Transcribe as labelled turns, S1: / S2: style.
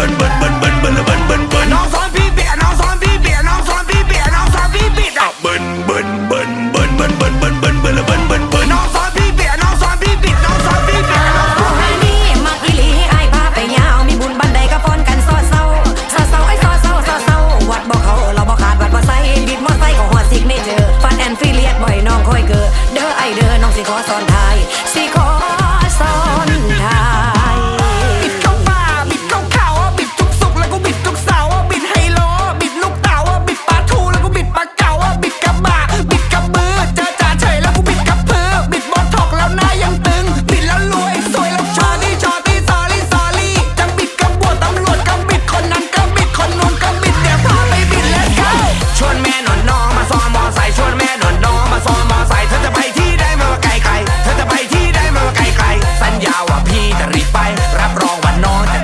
S1: น
S2: ้องสอนพี่เบียน้องสอนพี่เบียน้องสอนพี่เบียน้องสอนพี่เบียเบิ้
S1: ลเบิ้เบิ้เบิ้เบิ้เบิ้เบิ้เบิ้เบิ้เบิ้เบิ้เบ
S2: ิ้ลน้อนเบน้อนเบน้อนเบน้อ
S3: นให้นี่บุญบนไดนกันเศร้เศร้เศร้เบ่เขาเบ่ขบ่ใบนเจนแอนเบนเกิเด้เด้น้อขอสอนทา
S2: ไปรับรอง